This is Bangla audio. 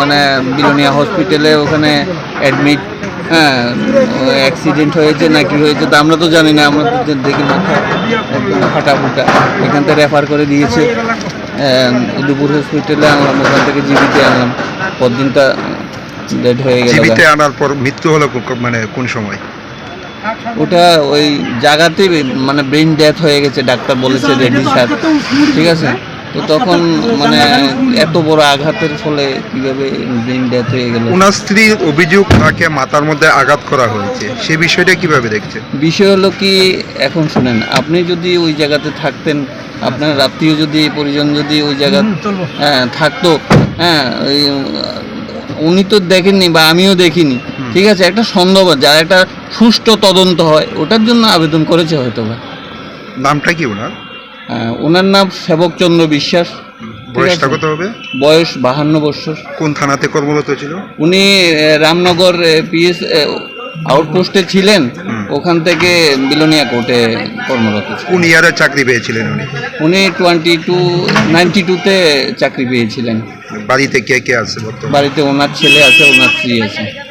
মানে বিলোনিয়া হসপিটালে ওখানে অ্যাডমিট হ্যাঁ অ্যাক্সিডেন্ট হয়েছে না কি হয়েছে তা আমরা তো জানি না আমরা তো দেখি মাথা একদম ফাটা ফুটা এখান থেকে রেফার করে দিয়েছে। দুপুর হসপিটালে আনলাম ওখান থেকে জীবিতে আনলাম। পরদিনটা ডেড হয়ে গেল জীবিতে আনার পর মৃত্যু হলো মানে কোন সময়? ওটা ওই জায়গাতে মানে ব্রেন ডেথ হয়ে গেছে ডাক্তার বলেছে রেডি স্যার ঠিক আছে? তো তখন মানে এত বড় আঘাতের ফলে কীভাবে ব্রেন ডেথ হয়ে গেল? ওনার স্ত্রীর অভিযোগ তাকে মাথার মধ্যে আঘাত করা হয়েছে। সেই বিষয়টা কীভাবে দেখছে? বিষয় হলো কি এখন শুনেন আপনি যদি ওই জায়গাতে থাকতেন আপনার আত্মীয় যদি পরিজন যদি ওই জায়গা হ্যাঁ থাকতো হ্যাঁ ওই উনি তো দেখেননি বা আমিও দেখিনি। ঠিক আছে একটা সন্দেহ যার একটা সুষ্ঠু তদন্ত হয় ওটার জন্য আবেদন করেছে হয়তো বা নামটা কি ওনার? ওনার নাম সেবকচন্দ্র বিশ্বাস। বয়সটা কত হবে? বয়স বাহান্ন বছর। কোন থানাতে কর্মরত ছিল? উনি রামনগর পিএস আউটপোস্টে ছিলেন। ওখান থেকে বিলোনিয়া কোর্টে কর্মরত। কোন ইয়ারে চাকরি পেয়েছিলেন উনি? উনি টোয়েন্টি টু নাইনটি টুতে চাকরি পেয়েছিলেন। বাড়িতে কে কে আছে বাড়িতে ওনার ছেলে আছে ওনার স্ত্রী আছে।